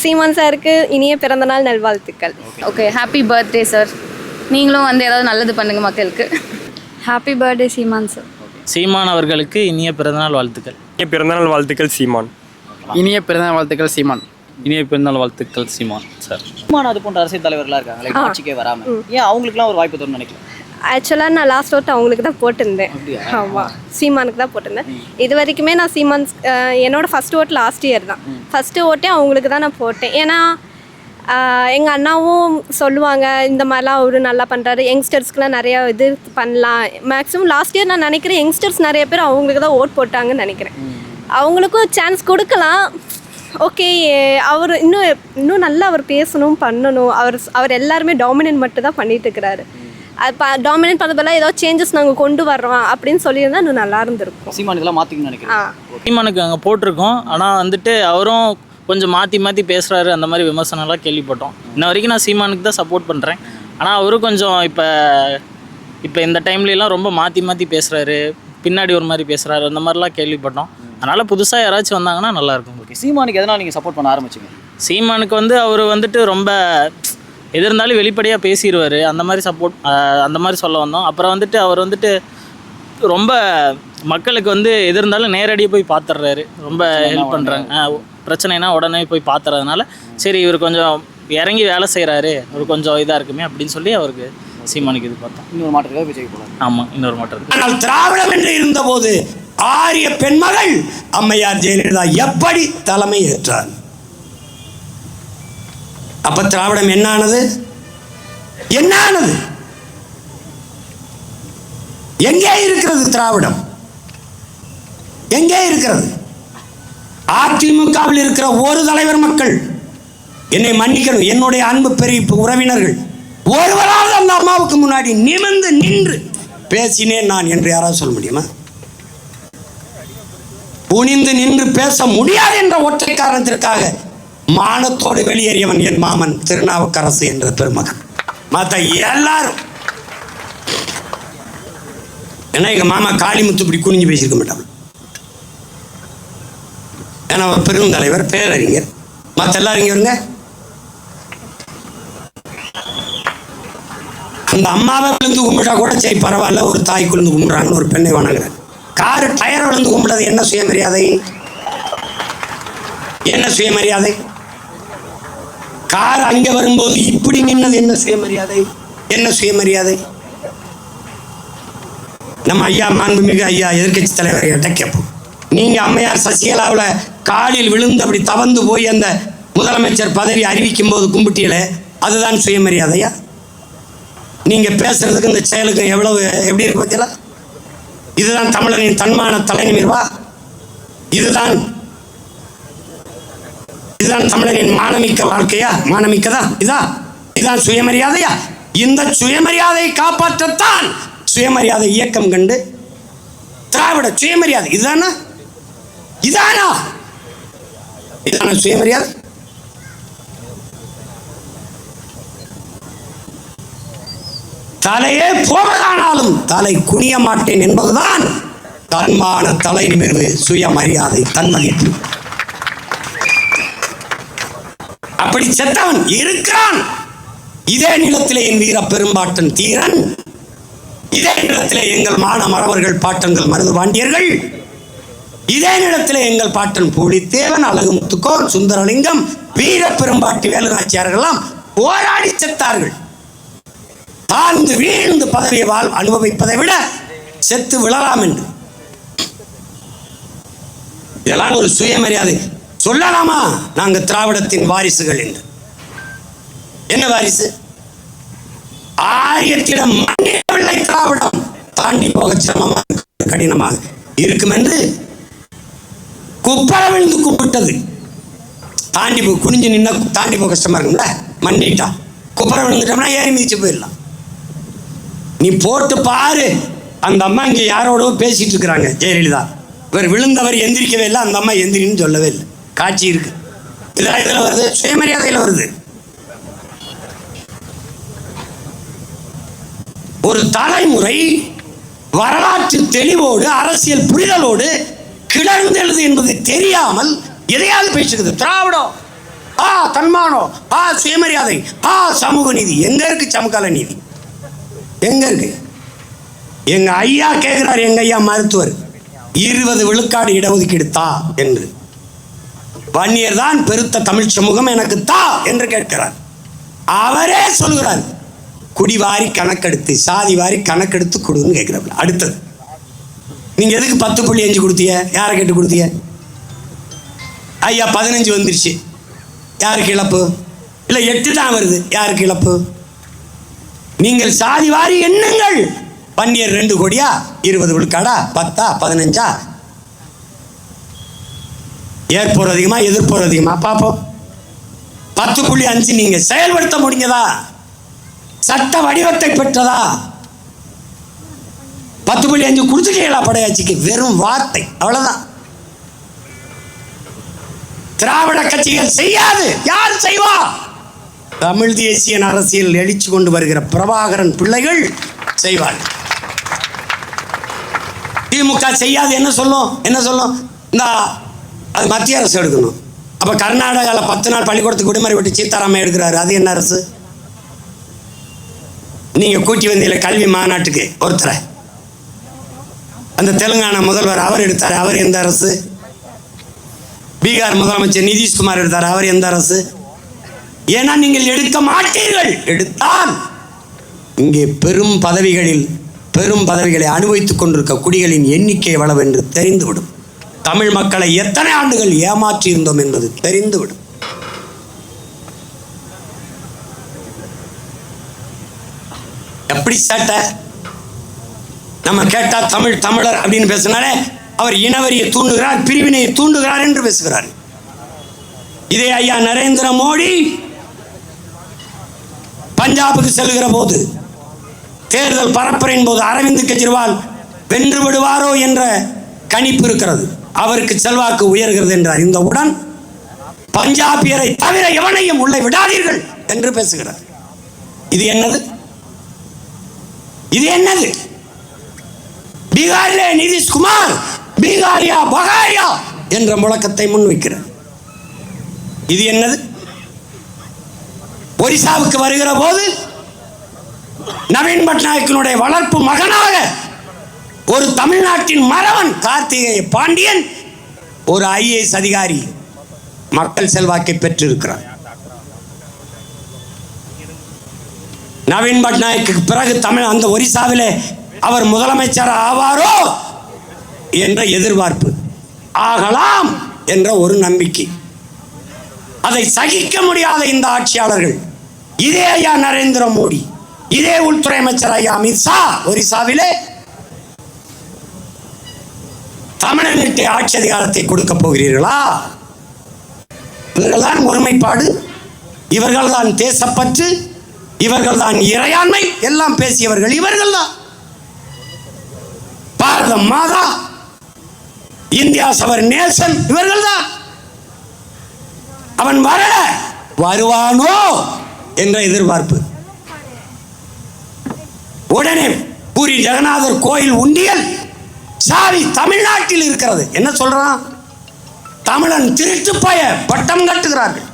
சீமான் சாருக்கு இனிய பிறந்தநாள் நல்வாழ்த்துக்கள். ஓகே ஹாப்பி பர்த்டே சார் நீங்களும் வந்து ஏதாவது நல்லது பண்ணுங்க மக்களுக்கு. Happy birthday Seeman sir Seeman அவர்களுக்கு இனிய பிறந்தநாள் வாழ்த்துக்கள். இனிய பிறந்தநாள் வாழ்த்துக்கள் சீமான். இனிய பிறந்தநாள் வாழ்த்துக்கள் சீமான். இனிய பிறந்தநாள் வாழ்த்துக்கள் சீமான் சார் சீமான் அது போன்ற அரசியல் தலைவர்களாக இருக்காங்க லைக் ஆட்சிக்கே வராம. ஏன் அவங்களுக்குலாம் ஒரு வாய்ப்பு தரும்னு நினைக்கிறேன் ஆக்சுவலாக நான் லாஸ்ட் ஓட்டு அவங்களுக்கு தான் போட்டிருந்தேன். ஆமாம் சீமானுக்கு தான் போட்டிருந்தேன். இது வரைக்குமே நான் சீமான்ஸ் அஹ், என்னோட ஃபர்ஸ்ட் ஓட் லாஸ்ட் இயர் தான். ஃபஸ்ட்டு ஓட்டே அவங்களுக்கு தான் நான் போட்டேன். ஏன்னா எங்கள் அண்ணாவும் சொல்லுவாங்க இந்த மாதிரிலாம் அவரு நல்லா பண்ணுறாரு யங்ஸ்டர்ஸ்க்குலாம் நிறைய இது பண்ணலாம். மேக்ஸிமம் லாஸ்ட் இயர் நான் நினைக்கிறேன் யங்ஸ்டர்ஸ் நிறைய பேர் அவங்களுக்கு தான் ஓட் போட்டாங்கன்னு நினைக்கிறேன். அவங்களுக்கும் சான்ஸ் கொடுக்கலாம். ஓகே அவர் இன்னும் இன்னும் நல்லா அவர் பேசணும் பண்ணணும். அவர் அவர் எல்லாருமே டாமினன்ட் மட்டும் தான் பண்ணிட்டு இருக்கிறாரு. அது டாமினன்ட் பண்ண பதிலாக ஏதோ சேஞ்சஸ் நாங்கள் கொண்டு வர்றோம் அப்படின்னு சொல்லியிருந்தா இன்னும் நல்லா இருந்திருக்கும். சீமான் இதெல்லாம் மாற்றிக்கணும்னு நினைக்கிறேன் சீமானுக்கு அங்கே போட்டிருக்கோம். ஆனால் வந்துட்டு அவரும் கொஞ்சம் மாற்றி மாற்றி பேசுகிறாரு அந்த மாதிரி விமர்சனம்லாம் கேள்விப்பட்டோம். இன்ன வரைக்கும் நான் சீமானுக்கு தான் சப்போர்ட் பண்ணுறேன் ஆனால் அவரும் கொஞ்சம் இப்போ இப்போ இந்த டைம்லலாம் ரொம்ப மாற்றி மாற்றி பேசுகிறாரு பின்னாடி ஒரு மாதிரி பேசுகிறாரு அந்த மாதிரிலாம் கேள்விப்பட்டோம். அதனால் புதுசாக யாராச்சும் வந்தாங்கன்னா நல்லாயிருக்கும் ஓகே சீமானுக்கு எதனால் நீங்கள் சப்போர்ட் பண்ண ஆரம்பிச்சிங்க? சீமானுக்கு வந்து அவர் வந்துட்டு ரொம்ப எது இருந்தாலும் வெளிப்படையாக பேசிடுவார் அந்த மாதிரி சப்போர்ட் அந்த மாதிரி சொல்ல வந்தோம். அப்புறம் வந்துட்டு அவர் வந்துட்டு ரொம்ப மக்களுக்கு வந்து எது இருந்தாலும் நேரடியாக போய் பார்த்துடுறாரு ரொம்ப ஹெல்ப் பண்ணுறாங்க பிரச்சனைனா உடனே? போய் பார்த்துறதுனால சரி இவர் கொஞ்சம் இறங்கி வேலை செய்கிறாரு அவர் கொஞ்சம் இதாக இருக்குமே அப்படின்னு சொல்லி அவருக்கு சீமானுக்கு இது பார்த்தோம். இன்னொரு மாற்றத்துக்காக விஜய் போகலாம் ஆமாம் இன்னொரு மாற்றம் ஆனால் திராவிடம் என்று இருந்தபோது ஆரிய பெண்மகள் அம்மையார் ஜெயலலிதா எப்படி தலைமை ஏற்றார்? அப்ப திராவிடம் என்னானது? என்னானது? என்ன ஆனது எங்கே இருக்கிறது திராவிடம்? எங்கே இருக்கிறது? அதிமுகவில் இருக்கிற ஒரு தலைவர் மக்கள் என்னை மன்னிக்கணும். என்னுடைய அன்பு பெரிய உறவினர்கள் ஒருவராவது அந்த அம்மாவுக்கு முன்னாடி நிமிர்ந்து நின்று பேசினேன் நான் என்று யாராவது சொல்ல முடியுமா? குனிந்து நின்று பேச முடியாது என்ற ஒற்றை காரணத்திற்காக மானத்தோடு வெளியேறியவன் என் மாமன் திருநாவுக்கரசு என்ற பெருமகன். மற்ற எல்லாரும் ஏன்னா எங்க மாமா காளிமுத்து இப்படி குனிஞ்சு பேசியிருக்க மாட்டாங்க ஏன்னா அவர் பெருந்தலைவர் பேரறிஞர். மற்ற எல்லாரும் இங்கே வருங்க அந்த அம்மாவை விழுந்து கும்பிட்டா கூட சரி பரவாயில்ல ஒரு தாய் குழுந்து கும்பிட்றாங்கன்னு ஒரு பெண்ணை வணங்குறேன் காரு டயரை விழுந்து கும்பிட்டது என்ன சுயமரியாதை? என்ன சுயமரியாதை? கார் அங்கே வரும்போது இப்படி நின்னது என்ன சுயமரியாதை? என்ன சுயமரியாதை? நம்ம ஐயா மாண்புமிகு ஐயா எதிர்க்கட்சி தலைவர் கிட்ட கேட்போம். நீங்க அம்மையார் சசிகலாவில் காலில் விழுந்து அப்படி தவந்து போய் அந்த முதலமைச்சர் பதவி அறிவிக்கும் போது கும்பிட்டீங்களே அதுதான் சுயமரியாதையா? நீங்க பேசுறதுக்கு இந்த செயலுக்கு எவ்வளவு எப்படி இருக்கு பார்த்தீங்களா இதுதான் தமிழரின் தன்மான தலைநிமிர்வா? இதுதான் இதுதான் தமிழரின் மானமிக்க வாழ்க்கையா? மானமிக்கதா? இதா? இதுதான் சுயமரியாதையா? இந்த சுயமரியாதையை காப்பாற்றத்தான் சுயமரியாதை இயக்கம் கண்டு திராவிட சுயமரியாதை. இதுதானா இதானா? இதான சுயமரியாதை? தலையே போவதானாலும் தலை குனிய மாட்டேன் என்பதுதான் தன்மான தலை சுயமரியாதை தன்மதிப்பு. அப்படி செத்தவன் இருக்கிறான். இதே நிலத்திலே என் வீர பெரும்பாட்டன் தீரன். இதே நிலத்திலே எங்கள் மான மறவர்கள் பாட்டங்கள் மருது பாண்டியர்கள். இதே நிலத்திலே எங்கள் பாட்டன் பூலித்தேவன் அழகு முத்துக்கோர் சுந்தரலிங்கம் வீர பெரும்பாட்டி வேலுநாச்சியார்கள்லாம் போராடி செத்தார்கள். தாழ்ந்து வீழ்ந்து பதவியை வாழ் அனுபவிப்பதை விட செத்து விழலாம் என்று. இதெல்லாம் ஒரு சுயமரியாதை. சொல்லலாமா? நாங்கள் திராவிடத்தின் வாரிசுகள் என்று. என்ன வாரிசு? ஆரியத்திடம் மன்னியவில்லை திராவிடம். தாண்டி போக சிரமமாக கடினமாக இருக்கும் என்று குப்பர விழுந்து கும்பிட்டது. தாண்டி போ குனிஞ்சு நின்ன தாண்டி போக கஷ்டமா இருக்கும்ல? மன்னிட்டா குப்பர விழுந்துட்டோம்னா ஏறி மிதிச்சு போயிடலாம். நீ போட்டு பாரு. அந்த அம்மா இங்கே யாரோடவோ பேசிட்டு இருக்கிறாங்க ஜெயலலிதா. இவர் விழுந்தவர் எந்திரிக்கவே இல்லை அந்த அம்மா எந்திரின்னு சொல்லவே இல்லை. காட்சி இருக்கு. இதெல்லாம் இதில் வருது சுயமரியாதையில் வருது. ஒரு தலைமுறை வரலாற்று தெளிவோடு அரசியல் புரிதலோடு கிளர்ந்தெழுது என்பது தெரியாமல் எதையாவது பேசுகிறது. திராவிடம். ஆ தன்மானம். ஆ சுயமரியாதை. ஆ சமூக நீதி. எங்க இருக்கு சமகால நீதி? எங்க இருக்கு? எங்க ஐயா கேட்கிறார் எங்க ஐயா மருத்துவர். இருபது விழுக்காடு இடஒதுக்கீடு தா என்று. வன்னியர் தான் பெருத்த தமிழ் சமூகம் எனக்கு தா என்று கேட்கிறார். அவரே சொல்கிறார் குடி வாரி கணக்கெடுத்து சாதி வாரி கணக்கெடுத்து கொடுன்னு கேட்கிறாப்புல. அடுத்தது நீங்க எதுக்கு பத்து புள்ளி அஞ்சு கொடுத்தீங்க? யாரை கேட்டு கொடுத்தீங்க? ஐயா பதினஞ்சு வந்துருச்சு. யாருக்கு இழப்பு இல்லை எட்டு தான் வருது. யாருக்கு இழப்பு நீங்கள் சாதி வாரி எண்ணுங்கள். பன்னியர் ரெண்டு கோடியா? இருபது விழுக்காடா? பத்தா? பதினஞ்சா? ஏற்போர் அதிகமா எதிர்ப்போர் அதிகமா? பார்ப்போம். பத்து புள்ளி அஞ்சு நீங்க செயல்படுத்த முடிஞ்சதா? சட்ட வடிவத்தை பெற்றதா? பத்து புள்ளி அஞ்சு கொடுத்துட்டீங்களா படையாட்சிக்கு வெறும் வார்த்தை அவ்வளவுதான். திராவிட கட்சிகள் செய்யாது யார் செய்வா? தமிழ் தேசிய அரசியல் எழுச்சி கொண்டு வருகிற பிரபாகரன் பிள்ளைகள் செய்வார்கள். திமுக செய்யாது என்ன சொல்லும்? என்ன சொல்லும்? இந்த அது மத்திய அரசு எடுக்கணும். அப்போ கர்நாடகாவில் பத்து நாள் பள்ளிக்கூடத்துக்கு விடுமுறை விட்டு சீதாராமன் எடுக்கிறாரு. அது என்ன அரசு? நீங்கள் கூட்டி வந்தீங்களே கல்வி மாநாட்டுக்கு ஒருத்தரை. அந்த தெலுங்கானா முதல்வர் அவர் எடுத்தார். அவர் எந்த அரசு? பீகார் முதலமைச்சர் நிதிஷ்குமார் எடுத்தார். அவர் எந்த அரசு? ஏன்னா நீங்கள் எடுக்க மாட்டீர்கள். எடுத்தால் இங்கே பெரும் பதவிகளில் பெரும் பதவிகளை அனுபவித்துக் கொண்டிருக்க குடிகளின் எண்ணிக்கை எவ்வளவு என்று தெரிந்துவிடும். தமிழ் மக்களை எத்தனை ஆண்டுகள் ஏமாற்றி இருந்தோம் என்பது தெரிந்துவிடும். எப்படி சேட்டை? நம்ம கேட்டா தமிழ் தமிழர் அப்படின்னு பேசினாலே அவர் இனவரியை தூண்டுகிறார் பிரிவினையை தூண்டுகிறார் என்று பேசுகிறார். இதே ஐயா நரேந்திர மோடி பஞ்சாபுக்கு செல்கிற போது தேர்தல் பரப்புரையின் போது அரவிந்த் கெஜ்ரிவால் வென்று விடுவாரோ என்ற கணிப்பு இருக்கிறது. அவருக்கு செல்வாக்கு உயர்கிறது என்று அறிந்தவுடன் பஞ்சாபியரை தவிர எவனையும் உள்ளே விடாதீர்கள் என்று பேசுகிறார். இது என்னது? இது என்னது? பீகாரிலே நிதிஷ்குமார் பீகாரியா பகாரியா என்ற முழக்கத்தை முன்வைக்கிறார். இது என்னது? ஒரிசாவுக்கு வருகிற போது நவீன் பட்நாயக்கனுடைய வளர்ப்பு மகனாக ஒரு தமிழ்நாட்டின் மறவன் கார்த்திகேய பாண்டியன் ஒரு ஐஏஎஸ் அதிகாரி மக்கள் செல்வாக்கை பெற்றிருக்கிறார். நவீன் பட்நாயக்கு பிறகு தமிழ் அந்த ஒரிசாவிலே அவர் முதலமைச்சர் ஆவாரோ என்ற எதிர்பார்ப்பு. ஆகலாம் என்ற ஒரு நம்பிக்கை. அதை சகிக்க முடியாத இந்த ஆட்சியாளர்கள் இதே ஐயா நரேந்திர மோடி இதே உள்துறை அமைச்சர் ஐயா அமித்ஷா ஒரிசாவிலே தமிழர்களுக்கு ஆட்சி அதிகாரத்தை கொடுக்க போகிறீர்களா? இவர்கள்தான் ஒருமைப்பாடு இவர்கள்தான் தேசப்பற்று இவர்கள்தான் இறையாண்மை எல்லாம் பேசியவர்கள் இவர்கள் தான் பாரத மாதா இந்தியா சவர் நேசன் இவர்கள்தான். அவன் வரல வருவானோ என்ற எதிர்பார்ப்பு. உடனே பூரி ஜெகநாதர் கோயில் உண்டியல் சாவி தமிழ்நாட்டில் இருக்கிறது. என்ன சொல்றான்? தமிழன் திருட்டு பய பட்டம் கட்டுகிறார்கள்.